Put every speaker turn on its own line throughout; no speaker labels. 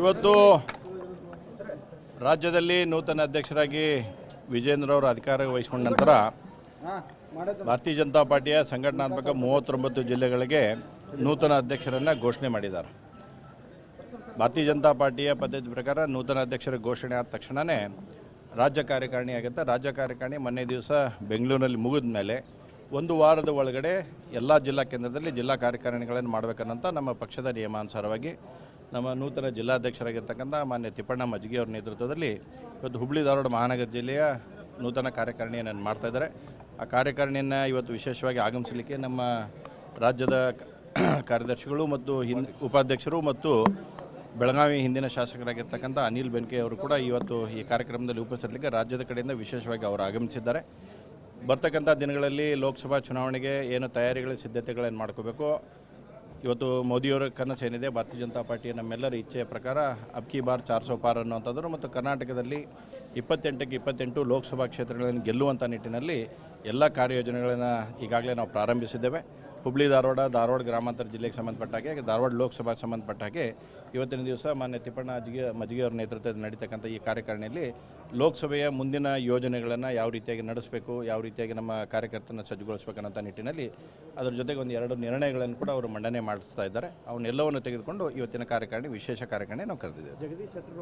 ಇವತ್ತು ರಾಜ್ಯದಲ್ಲಿ ನೂತನ ಅಧ್ಯಕ್ಷರಾಗಿ ವಿಜೇಂದ್ರ ಅವರು ಅಧಿಕಾರ ವಹಿಸಿಕೊಂಡ ನಂತರ ಭಾರತೀಯ ಜನತಾ ಪಾರ್ಟಿಯ ಸಂಘಟನಾತ್ಮಕ ಮೂವತ್ತೊಂಬತ್ತು ಜಿಲ್ಲೆಗಳಿಗೆ ನೂತನ ಅಧ್ಯಕ್ಷರನ್ನು ಘೋಷಣೆ ಮಾಡಿದ್ದಾರೆ. ಭಾರತೀಯ ಜನತಾ ಪಾರ್ಟಿಯ ಪದ್ಧತಿ ಪ್ರಕಾರ ನೂತನ ಅಧ್ಯಕ್ಷರ ಘೋಷಣೆ ಆದ ತಕ್ಷಣವೇ ರಾಜ್ಯ ಕಾರ್ಯಕಾರಿಣಿ ಆಗುತ್ತೆ ರಾಜ್ಯ ಕಾರ್ಯಕಾರಿಣಿ ಮೊನ್ನೆ ದಿವಸ ಬೆಂಗಳೂರಿನಲ್ಲಿ ಮುಗಿದ ಮೇಲೆ ಒಂದು ವಾರದ ಒಳಗಡೆ ಎಲ್ಲ ಜಿಲ್ಲಾ ಕೇಂದ್ರದಲ್ಲಿ ಜಿಲ್ಲಾ ಕಾರ್ಯಕಾರಿಣಿಗಳನ್ನು ಮಾಡಬೇಕನ್ನಂತ ನಮ್ಮ ಪಕ್ಷದ ನಿಯಮಾನುಸಾರವಾಗಿ ನಮ್ಮ ನೂತನ ಜಿಲ್ಲಾಧ್ಯಕ್ಷರಾಗಿರ್ತಕ್ಕಂಥ ಮಾನ್ಯ ತಿಪ್ಪಣ್ಣ ಮಜ್ಗಿ ಅವರ ನೇತೃತ್ವದಲ್ಲಿ ಇವತ್ತು ಹುಬ್ಬಳ್ಳಿ ಧಾರವಾಡ ಮಹಾನಗರ ಜಿಲ್ಲೆಯ ನೂತನ ಕಾರ್ಯಕಾರಿಣಿಯನ್ನು ಮಾಡ್ತಾ ಇದ್ದಾರೆ. ಆ ಕಾರ್ಯಕಾರಿಣಿಯನ್ನು ಇವತ್ತು ವಿಶೇಷವಾಗಿ ಆಗಮಿಸಲಿಕ್ಕೆ ನಮ್ಮ ರಾಜ್ಯದ ಕಾರ್ಯದರ್ಶಿಗಳು ಮತ್ತು ಹಿನ್, ಉಪಾಧ್ಯಕ್ಷರು ಮತ್ತು ಬೆಳಗಾವಿ ಹಿಂದಿನ ಶಾಸಕರಾಗಿರ್ತಕ್ಕಂಥ ಅನಿಲ್ ಬೆನ್ಕೆ ಅವರು ಕೂಡ ಇವತ್ತು ಈ ಕಾರ್ಯಕ್ರಮದಲ್ಲಿ ಉಪಸ್ಥಿತಲಿಕ್ಕೆ ರಾಜ್ಯದ ಕಡೆಯಿಂದ ವಿಶೇಷವಾಗಿ ಅವರು ಆಗಮಿಸಿದ್ದಾರೆ. ಬರ್ತಕ್ಕಂಥ ದಿನಗಳಲ್ಲಿ ಲೋಕಸಭಾ ಚುನಾವಣೆಗೆ ಏನು ತಯಾರಿಗಳ ಸಿದ್ಧತೆಗಳೇನು ಮಾಡ್ಕೋಬೇಕು? ಇವತ್ತು ಮೋದಿಯವರ ಕನಸೇನಿದೆ, ಭಾರತೀಯ ಜನತಾ ಪಾರ್ಟಿಯ ನಮ್ಮೆಲ್ಲರ ಇಚ್ಛೆಯ ಪ್ರಕಾರ ಅಬ್ಕಿ ಬಾರ್ ಚಾರ್ ಸೋ ಪಾರ್ ಅನ್ನುವಂಥದ್ದು ಮತ್ತು ಕರ್ನಾಟಕದಲ್ಲಿ ಇಪ್ಪತ್ತೆಂಟಕ್ಕೆ ಇಪ್ಪತ್ತೆಂಟು ಲೋಕಸಭಾ ಕ್ಷೇತ್ರಗಳನ್ನು ಗೆಲ್ಲುವಂಥ ನಿಟ್ಟಿನಲ್ಲಿ ಎಲ್ಲ ಕಾರ್ಯಯೋಜನೆಗಳನ್ನು ಈಗಾಗಲೇ ನಾವು ಪ್ರಾರಂಭಿಸಿದ್ದೇವೆ. ಹುಬ್ಳಿ, ಧಾರವಾಡ ಧಾರವಾಡ ಗ್ರಾಮಾಂತರ ಜಿಲ್ಲೆಗೆ ಸಂಬಂಧಪಟ್ಟ ಹಾಗೆ ಧಾರವಾಡ ಲೋಕಸಭಾ ಸಂಬಂಧಪಟ್ಟ ಹಾಗೆ ಇವತ್ತಿನ ದಿವಸ ಮಾನ್ಯ ತಿಪ್ಪಣ್ಣ ಅಜ್ಗೆ ಮಜ್ಜಿಗೆ ಅವರ ನೇತೃತ್ವದಲ್ಲಿ ನಡೀತಕ್ಕಂಥ ಈ ಕಾರ್ಯಕಾರಿಣಿಯಲ್ಲಿ ಲೋಕಸಭೆಯ ಮುಂದಿನ ಯೋಜನೆಗಳನ್ನು ಯಾವ ರೀತಿಯಾಗಿ ನಡೆಸಬೇಕು ಯಾವ ರೀತಿಯಾಗಿ ನಮ್ಮ ಕಾರ್ಯಕರ್ತನ ಸಜ್ಜುಗೊಳಿಸಬೇಕನ್ನೋ ನಿಟ್ಟಿನಲ್ಲಿ ಅದರ ಜೊತೆಗೆ ಒಂದು ಎರಡು ನಿರ್ಣಯಗಳನ್ನು ಕೂಡ ಅವರು ಮಂಡನೆ ಮಾಡಿಸ್ತಾ ಇದ್ದಾರೆ. ಅವನ್ನೆಲ್ಲವನ್ನು ತೆಗೆದುಕೊಂಡು ಇವತ್ತಿನ ಕಾರ್ಯಕಾರಿಣಿ ವಿಶೇಷ ಕಾರ್ಯಕಾರಿಣಿ ನಾವು ಕರೆದಿದ್ದೇವೆ.
ಜಗದೀಶ್ ಶೆಟ್ಟರ್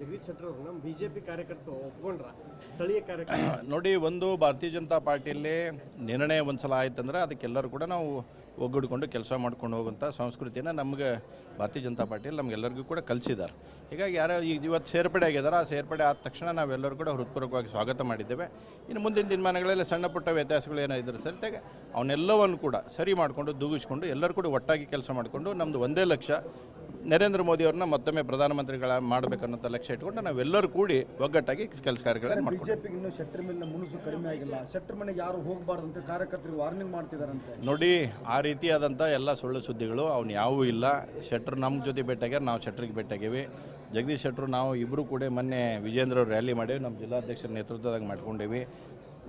ಜಗದೀಶ್ ಶೆಟ್ಟರ್ ನಮ್ಮ ಬಿಜೆಪಿ ಕಾರ್ಯಕರ್ತರು ಒಪ್ಕೊಂಡ್ರ? ಸ್ಥಳೀಯ ಕಾರ್ಯಕರ್ತ
ನೋಡಿ ಒಂದು ಭಾರತೀಯ ಜನತಾ ಪಾರ್ಟಿಯಲ್ಲಿ ನಿರ್ಣಯ ಒಂದು ಸಲ ಆಯ್ತಂದ್ರೆ ಅದಕ್ಕೆಲ್ಲರೂ ಕೂಡ ನಾವು ಒಗ್ಗೂಡಿಕೊಂಡು ಕೆಲಸ ಮಾಡ್ಕೊಂಡು ಹೋಗುವಂಥ ಸಂಸ್ಕೃತಿಯನ್ನು ನಮಗೆ ಭಾರತೀಯ ಜನತಾ ಪಾರ್ಟಿಯಲ್ಲಿ ನಮಗೆಲ್ಲರಿಗೂ ಕೂಡ ಕಲಿಸಿದ್ದಾರೆ. ಹೀಗಾಗಿ ಯಾರೋ ಈಗ ಇವತ್ತು ಸೇರ್ಪಡೆ ಆಗಿದ್ದಾರೆ, ಆ ಸೇರ್ಪಡೆ ಆದ ತಕ್ಷಣ ನಾವೆಲ್ಲರೂ ಕೂಡ ಹೃತ್ಪೂರ್ವಕವಾಗಿ ಸ್ವಾಗತ ಮಾಡಿದ್ದೇವೆ. ಇನ್ನು ಮುಂದಿನ ದಿನಮಾನಗಳಲ್ಲಿ ಸಣ್ಣ ಪುಟ್ಟ ವ್ಯತ್ಯಾಸಗಳು ಏನಾದರೂ ಸರಿತೆ ಅವನ್ನೆಲ್ಲವನ್ನು ಕೂಡ ಸರಿ ಮಾಡಿಕೊಂಡು ದೂಗಿಸ್ಕೊಂಡು ಎಲ್ಲರೂ ಕೂಡ ಒಟ್ಟಾಗಿ ಕೆಲಸ ಮಾಡಿಕೊಂಡು ನಮ್ಮದು ಒಂದೇ ಲಕ್ಷ್ಯ ನರೇಂದ್ರ ಮೋದಿ ಅವ್ರನ್ನ ಮತ್ತೊಮ್ಮೆ ಪ್ರಧಾನಮಂತ್ರಿಗಳ ಮಾಡಬೇಕನ್ನೋ ಲಕ್ಷ್ಯ ಇಟ್ಕೊಂಡು ನಾವೆಲ್ಲರೂ ಕೂಡಿ ಒಗ್ಗಟ್ಟಾಗಿ ಕೆಲಸ ಕಾರ್ಯಗಳನ್ನು
ಬಿಜೆಪಿಗೆ ಇನ್ನೂ ಶೆಟ್ಟರ್ ಮೇಲಿನ ಮುನುಸು ಕಡಿಮೆ ಆಗಿಲ್ಲ. ಶೆಟ್ಟರ್ ಮನೆಗೆ ಯಾರು ಹೋಗಬಾರ್ದು ಅಂತ ಕಾರ್ಯಕರ್ತರಿಗೆ ವಾರ್ನಿಂಗ್ ಮಾಡ್ತಿದಾರಂತೆ.
ನೋಡಿ ಆ ರೀತಿಯಾದಂಥ ಎಲ್ಲ ಸುಳ್ಳು ಸುದ್ದಿಗಳು ಅವ್ನು ಯಾವೂ ಇಲ್ಲ. ಶೆಟ್ರ್ ನಮ್ಮ ಜೊತೆ ಭೇಟಿಯಾಗ್ಯಾರ ನಾವು ಶೆಟ್ರಿಗೆ ಭೇಟಿಯಾಗೀವಿ. ಜಗದೀಶ್ ಶೆಟ್ರು ನಾವು ಇಬ್ಬರು ಕೂಡ ಮೊನ್ನೆ ವಿಜೇಂದ್ರ ಅವ್ರು ರ್ಯಾಲಿ ಮಾಡೀವಿ. ನಮ್ಮ ಜಿಲ್ಲಾಧ್ಯಕ್ಷರ ನೇತೃತ್ವದಾಗ ಮಾಡ್ಕೊಂಡೇವಿ.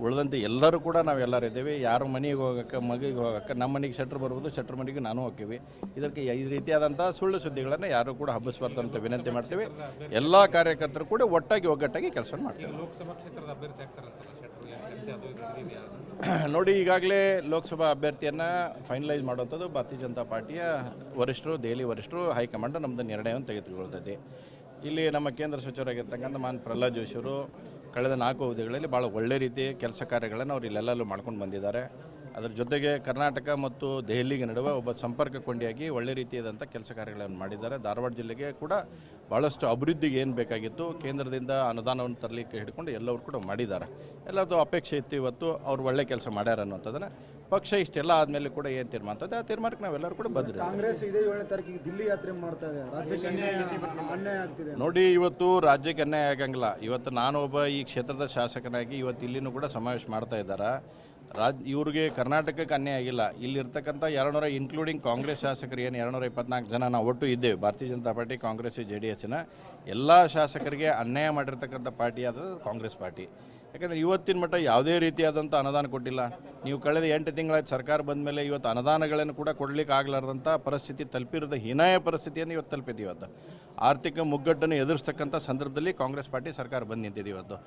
ಉಳಿದಂತೆ ಎಲ್ಲರೂ ಕೂಡ ನಾವೆಲ್ಲರೂ ಇದ್ದೇವೆ. ಯಾರು ಮನೆಗೆ ಹೋಗೋಕ್ಕೆ ಮಗಿಗೆ ಹೋಗೋಕ್ಕೆ ನಮ್ಮ ಮನೆಗೆ ಶೆಟ್ರ್ ಬರ್ಬೋದು ಶೆಟ್ರ್ ಮನೆಗೆ ನಾನು ಹೋಗ್ತೀವಿ. ಇದಕ್ಕೆ ಈ ರೀತಿಯಾದಂಥ ಸುಳ್ಳು ಸುದ್ದಿಗಳನ್ನು ಯಾರು ಕೂಡ ಹಬ್ಬಿಸಬಾರ್ದು ಅಂತ ವಿನಂತಿ ಮಾಡ್ತೀವಿ. ಎಲ್ಲ ಕಾರ್ಯಕರ್ತರು ಕೂಡ ಒಟ್ಟಾಗಿ ಒಗ್ಗಟ್ಟಾಗಿ ಕೆಲಸ ಮಾಡ್ತೀವಿ? ನೋಡಿ ಈಗಾಗಲೇ ಲೋಕಸಭಾ ಅಭ್ಯರ್ಥಿಯನ್ನು ಫೈನಲೈಸ್ ಮಾಡುವಂಥದ್ದು ಭಾರತೀಯ ಜನತಾ ಪಾರ್ಟಿಯ ವರಿಷ್ಠರು ದೆಹಲಿ ವರಿಷ್ಠರು ಹೈಕಮಾಂಡ್ ನಮ್ಮದು ನಿರ್ಣಯವನ್ನು ತೆಗೆದುಕೊಳ್ತೈತಿ. ಇಲ್ಲಿ ನಮ್ಮ ಕೇಂದ್ರ ಸಚಿವರಾಗಿರ್ತಕ್ಕಂಥ ಮಾನ್ ಪ್ರಹ್ಲಾದ್ ಜೋಶಿಯವರು ಕಳೆದ ನಾಲ್ಕು ಅವಧಿಗಳಲ್ಲಿ ಭಾಳ ಒಳ್ಳೆ ರೀತಿ ಕೆಲಸ ಕಾರ್ಯಗಳನ್ನು ಅವರು ಇಲ್ಲೆಲ್ಲೂ ಮಾಡ್ಕೊಂಡು ಬಂದಿದ್ದಾರೆ. ಅದರ ಜೊತೆಗೆ ಕರ್ನಾಟಕ ಮತ್ತು ದೆಹಲಿಗೆ ನಡುವೆ ಒಬ್ಬ ಸಂಪರ್ಕ ಕೊಂಡಿಯಾಗಿ ಒಳ್ಳೆ ರೀತಿಯಾದಂಥ ಕೆಲಸ ಕಾರ್ಯಗಳನ್ನು ಮಾಡಿದ್ದಾರೆ. ಧಾರವಾಡ ಜಿಲ್ಲೆಗೆ ಕೂಡ ಭಾಳಷ್ಟು ಅಭಿವೃದ್ಧಿಗೆ ಏನು ಬೇಕಾಗಿತ್ತು ಕೇಂದ್ರದಿಂದ ಅನುದಾನವನ್ನು ತರಲಿಕ್ಕೆ ಹಿಡ್ಕೊಂಡು ಎಲ್ಲವರು ಕೂಡ ಮಾಡಿದ್ದಾರೆ. ಎಲ್ಲರದ್ದು ಅಪೇಕ್ಷೆ ಇತ್ತು ಇವತ್ತು ಅವ್ರು ಒಳ್ಳೆ ಕೆಲಸ ಮಾಡ್ಯಾರ ಅನ್ನೋಂಥದ್ದನ್ನು ಪಕ್ಷ ಇಷ್ಟೆಲ್ಲ ಆದಮೇಲೆ ಕೂಡ ಏನು ತೀರ್ಮಾನ ಅಂತದೆ ಆ ತೀರ್ಮಾನಕ್ಕೆ ನಾವೆಲ್ಲರೂ ಕೂಡ ಬದ್ರಿ
ಕಾಂಗ್ರೆಸ್ ಇದೇ ಏಳನೇ ತಾರೀಕಿಗೆ ದಿಲ್ಲಿ ಯಾತ್ರೆ ಮಾಡ್ತಾ ಇದೆ.
ನೋಡಿ ಇವತ್ತು ರಾಜ್ಯಕ್ಕೆ ಅನ್ಯಾಯ ಆಗಂಗಿಲ್ಲ. ಇವತ್ತು ನಾನು ಒಬ್ಬ ಈ ಕ್ಷೇತ್ರದ ಶಾಸಕನಾಗಿ ಇವತ್ತು ಇಲ್ಲಿನೂ ಕೂಡ ಸಮಾವೇಶ ಮಾಡ್ತಾ ಇದ್ದಾರೆ? ರಾಜ್, ಇವ್ರಿಗೆ ಕರ್ನಾಟಕಕ್ಕೆ ಅನ್ಯಾಯ ಆಗಿಲ್ಲ. ಇಲ್ಲಿರ್ತಕ್ಕಂಥ ಎರಡುನೂರ ಇನ್ಕ್ಲೂಡಿಂಗ್ ಕಾಂಗ್ರೆಸ್ ಶಾಸಕರು ಏನು ಎರಡುನೂರ ಇಪ್ಪತ್ನಾಲ್ಕು ಜನ ನಾವು ಒಟ್ಟು ಇದ್ದೇವೆ. Bharatiya Janata party, Congress, J D ಎಸ್ನ ಎಲ್ಲ ಶಾಸಕರಿಗೆ ಅನ್ಯಾಯ ಮಾಡಿರ್ತಕ್ಕಂಥ ಪಾರ್ಟಿ ಆದ ಕಾಂಗ್ರೆಸ್ ಪಾರ್ಟಿ. ಯಾಕಂದರೆ ಇವತ್ತಿನ ಮಟ್ಟ ಯಾವುದೇ ರೀತಿಯಾದಂಥ ಅನುದಾನ ಕೊಟ್ಟಿಲ್ಲ. ನೀವು ಕಳೆದ ಎಂಟು ತಿಂಗಳ ಸರ್ಕಾರ ಬಂದ ಮೇಲೆ ಇವತ್ತು ಅನುದಾನಗಳನ್ನು ಕೂಡ ಕೊಡಲಿಕ್ಕೆ ಆಗಲಾರ್ದಂಥ ಪರಿಸ್ಥಿತಿ ತಲುಪಿರೋದು ಹೀನಾಯ ಪರಿಸ್ಥಿತಿಯನ್ನು ಇವತ್ತು ತಲುಪಿದೆ ಇವತ್ತು. ಆರ್ಥಿಕ ಮುಗ್ಗಟ್ಟನ್ನು ಎದುರಿಸ್ತಕ್ಕಂಥ ಸಂದರ್ಭದಲ್ಲಿ ಕಾಂಗ್ರೆಸ್ ಪಾರ್ಟಿ ಸರ್ಕಾರ ಬಂದು ನಿಂತಿದೆ ಇವತ್ತು.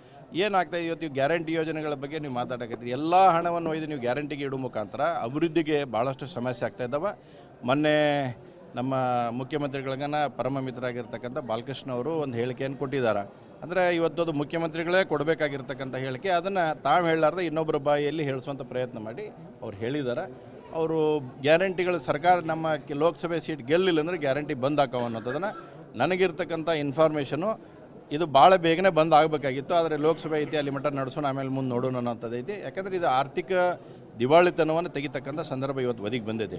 ಏನಾಗ್ತಾ ಇವತ್ತು ಈ ಗ್ಯಾರಂಟಿ ಯೋಜನೆಗಳ ಬಗ್ಗೆ ನೀವು ಮಾತಾಡಕತ್ತೀರಿ. ಎಲ್ಲ ಹಣವನ್ನು ಒಯ್ದು ನೀವು ಗ್ಯಾರಂಟಿಗೆ ಇಡೋ ಮುಖಾಂತರ ಅಭಿವೃದ್ಧಿಗೆ ಭಾಳಷ್ಟು ಸಮಸ್ಯೆ ಆಗ್ತಾ ಇದ್ದಾವೆ. ಮೊನ್ನೆ ನಮ್ಮ ಮುಖ್ಯಮಂತ್ರಿಗಳಿಗನ ಪರಮ ಮಿತ್ರರಾಗಿರ್ತಕ್ಕಂಥ ಬಾಲಕೃಷ್ಣ ಅವರು ಒಂದು ಹೇಳಿಕೆಯನ್ನು ಕೊಟ್ಟಿದ್ದಾರೆ. ಅಂದರೆ ಇವತ್ತು ಅದು ಮುಖ್ಯಮಂತ್ರಿಗಳೇ ಕೊಡಬೇಕಾಗಿರ್ತಕ್ಕಂಥ ಹೇಳಿಕೆ. ಅದನ್ನು ತಾವು ಹೇಳಲಾರ್ದೆ ಇನ್ನೊಬ್ಬರ ಬಾಯಿಯಲ್ಲಿ ಹೇಳಿಸುವಂಥ ಪ್ರಯತ್ನ ಮಾಡಿ ಅವ್ರು ಹೇಳಿದ್ದಾರೆ. ಅವರು ಗ್ಯಾರಂಟಿಗಳು ಸರ್ಕಾರ ನಮ್ಮ ಲೋಕಸಭೆ ಸೀಟ್ ಗೆಲ್ಲಿಲ್ಲ ಅಂದರೆ ಗ್ಯಾರಂಟಿ ಬಂದ್ ಹಾಕವ ಅನ್ನೋದನ್ನು ನನಗಿರ್ತಕ್ಕಂಥ ಇನ್ಫಾರ್ಮೇಷನು ಇದು ಭಾಳ ಬೇಗನೆ ಬಂದ್ ಆಗಬೇಕಾಗಿತ್ತು, ಆದರೆ ಲೋಕಸಭೆ ಐತಿ ಅಲ್ಲಿ ಮಟ್ಟ ನಡೆಸೋಣ, ಆಮೇಲೆ ಮುಂದೆ ನೋಡೋಣ ಅನ್ನೋಂಥದ್ದು ಐತಿ. ಯಾಕಂದರೆ ಇದು ಆರ್ಥಿಕ ದಿವಾಳಿತನವನ್ನು ತೆಗಿತಕ್ಕಂಥ ಸಂದರ್ಭ ಇವತ್ತು ಒದಗಿ ಬಂದಿದೆ.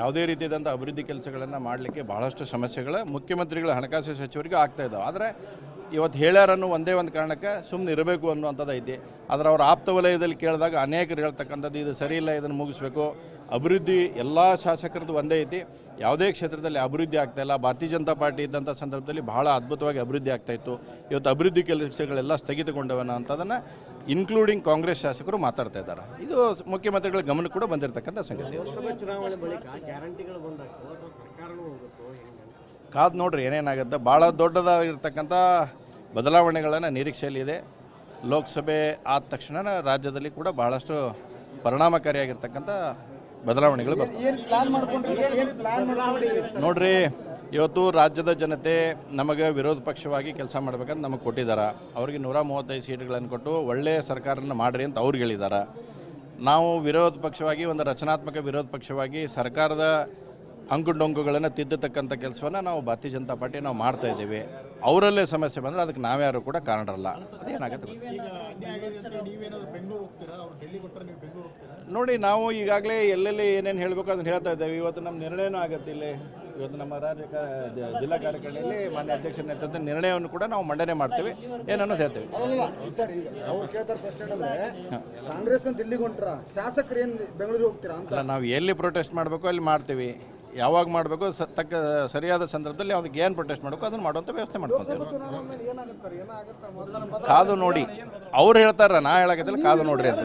ಯಾವುದೇ ರೀತಿಯಾದಂಥ ಅಭಿವೃದ್ಧಿ ಕೆಲಸಗಳನ್ನು ಮಾಡಲಿಕ್ಕೆ ಭಾಳಷ್ಟು ಸಮಸ್ಯೆಗಳ ಮುಖ್ಯಮಂತ್ರಿಗಳ ಹಣಕಾಸು ಸಚಿವರಿಗೂ ಆಗ್ತಾ ಇದ್ದಾವೆ ಆದರೆ ಇವತ್ತು ಹೇಳ್ಯಾರನ್ನು ಒಂದೇ ಒಂದು ಕಾರಣಕ್ಕೆ ಸುಮ್ಮನೆ ಇರಬೇಕು ಅನ್ನುವಂಥದ್ದು ಐತಿ. ಆದರೆ ಅವ್ರ ಆಪ್ತ ವಲಯದಲ್ಲಿ ಕೇಳಿದಾಗ ಅನೇಕರು ಹೇಳ್ತಕ್ಕಂಥದ್ದು ಇದು ಸರಿ ಇಲ್ಲ ಇದನ್ನು ಮುಗಿಸ್ಬೇಕು. ಅಭಿವೃದ್ಧಿ ಎಲ್ಲ ಶಾಸಕರದ್ದು ಒಂದೇ ಐತಿ. ಯಾವುದೇ ಕ್ಷೇತ್ರದಲ್ಲಿ ಅಭಿವೃದ್ಧಿ ಆಗ್ತಾ ಇಲ್ಲ. ಭಾರತೀಯ ಜನತಾ ಪಾರ್ಟಿ ಇದ್ದಂಥ ಸಂದರ್ಭದಲ್ಲಿ ಬಹಳ ಅದ್ಭುತವಾಗಿ ಅಭಿವೃದ್ಧಿ ಆಗ್ತಾ ಇತ್ತು. ಇವತ್ತು ಅಭಿವೃದ್ಧಿ ಕೆಲಸಗಳೆಲ್ಲ ಸ್ಥಗಿತಗೊಂಡವನ ಅಂತದನ್ನು ಇನ್ಕ್ಲೂಡಿಂಗ್ ಕಾಂಗ್ರೆಸ್ ಶಾಸಕರು ಮಾತಾಡ್ತಾ ಇದ್ದಾರೆ. ಇದು ಮುಖ್ಯಮಂತ್ರಿಗಳ ಗಮನ ಕೂಡ ಬಂದಿರತಕ್ಕಂಥ ಸಂಗತಿ. ಕಾದು ನೋಡ್ರಿ ಏನೇನಾಗುತ್ತೆ. ಭಾಳ ದೊಡ್ಡದಾಗಿರ್ತಕ್ಕಂಥ ಬದಲಾವಣೆಗಳನ್ನು ನಿರೀಕ್ಷೆಯಲ್ಲಿದೆ. ಲೋಕಸಭೆ ಆದ ತಕ್ಷಣ ರಾಜ್ಯದಲ್ಲಿ ಕೂಡ ಬಹಳಷ್ಟು ಪರಿಣಾಮಕಾರಿಯಾಗಿರ್ತಕ್ಕಂಥ ಬದಲಾವಣೆಗಳು ಬರ್ತವೆ. ನೋಡ್ರಿ ಇವತ್ತು ರಾಜ್ಯದ ಜನತೆ ನಮಗೆ ವಿರೋಧ ಪಕ್ಷವಾಗಿ ಕೆಲಸ ಮಾಡ್ಬೇಕಂತ ನಮಗೆ ಕೊಟ್ಟಿದ್ದಾರೆ. ಅವ್ರಿಗೆ ನೂರ ಮೂವತ್ತೈದು ಸೀಟ್ಗಳನ್ನು ಕೊಟ್ಟು ಒಳ್ಳೆಯ ಸರ್ಕಾರನ ಮಾಡ್ರಿ ಅಂತ ಅವ್ರಿಗೆ ಹೇಳಿದ್ದಾರೆ. ನಾವು ವಿರೋಧ ಪಕ್ಷವಾಗಿ ಒಂದು ರಚನಾತ್ಮಕ ವಿರೋಧ ಪಕ್ಷವಾಗಿ ಸರ್ಕಾರದ ಅಂಕುಡೊಂಕುಗಳನ್ನು ತಿದ್ದತಕ್ಕಂಥ ಕೆಲಸವನ್ನು ನಾವು ಭಾರತೀಯ ಜನತಾ ಪಾರ್ಟಿ ನಾವು ಮಾಡ್ತಾ ಇದ್ದೀವಿ. ಅವರಲ್ಲೇ ಸಮಸ್ಯೆ ಬಂದರೆ ಅದಕ್ಕೆ ನಾವ್ಯಾರು ಕೂಡ ಕಾರಣರಲ್ಲ. ಅದೇನಾಗುತ್ತೆ. ನೋಡಿ ನಾವು ಈಗಾಗಲೇ ಎಲ್ಲೆಲ್ಲಿ ಏನೇನು ಹೇಳಬೇಕು ಅದನ್ನು ಹೇಳ್ತಾ ಇದ್ದೇವೆ. ಇವತ್ತು ನಮ್ಮ ನಿರ್ಣಯನೂ ಆಗುತ್ತೆ ಇಲ್ಲಿ. ಇವತ್ತು ನಮ್ಮ ರಾಜ್ಯ ಜಿಲ್ಲಾ ಕಾರ್ಯಕಾರಿಣಿಯಲ್ಲಿ ಮಾನ್ಯ ಅಧ್ಯಕ್ಷರ ನೇತೃತ್ವದ ನಿರ್ಣಯವನ್ನು ಕೂಡ ನಾವು ಮಂಡನೆ ಮಾಡ್ತೇವೆ. ಏನನ್ನೋದು ಹೇಳ್ತೇವೆ?
ಕಾಂಗ್ರೆಸ್ ಶಾಸಕರು ಏನು ಬೆಂಗಳೂರಿಗೆ ಹೋಗ್ತೀರಾ ಅಂತ?
ಅಲ್ಲ ನಾವು ಎಲ್ಲಿ ಪ್ರೊಟೆಸ್ಟ್ ಮಾಡಬೇಕು ಅಲ್ಲಿ ಮಾಡ್ತೀವಿ. ಯಾವಾಗ ಮಾಡಬೇಕು ಸ ತಕ್ಕ ಸರಿಯಾದ ಸಂದರ್ಭದಲ್ಲಿ ಅವ್ರಿಗೆ ಏನು ಪ್ರೊಟೆಸ್ಟ್ ಮಾಡಬೇಕು ಅದನ್ನು ಮಾಡುವಂಥ ವ್ಯವಸ್ಥೆ ಮಾಡ್ಕೊತೀವಿ. ಕಾದು ನೋಡಿ. ಅವ್ರು ಹೇಳ್ತಾರ ನಾ ಹೇಳಕತ್ತಿಲ್ಲ ಕಾದು ನೋಡ್ರಿ ಅಂತ.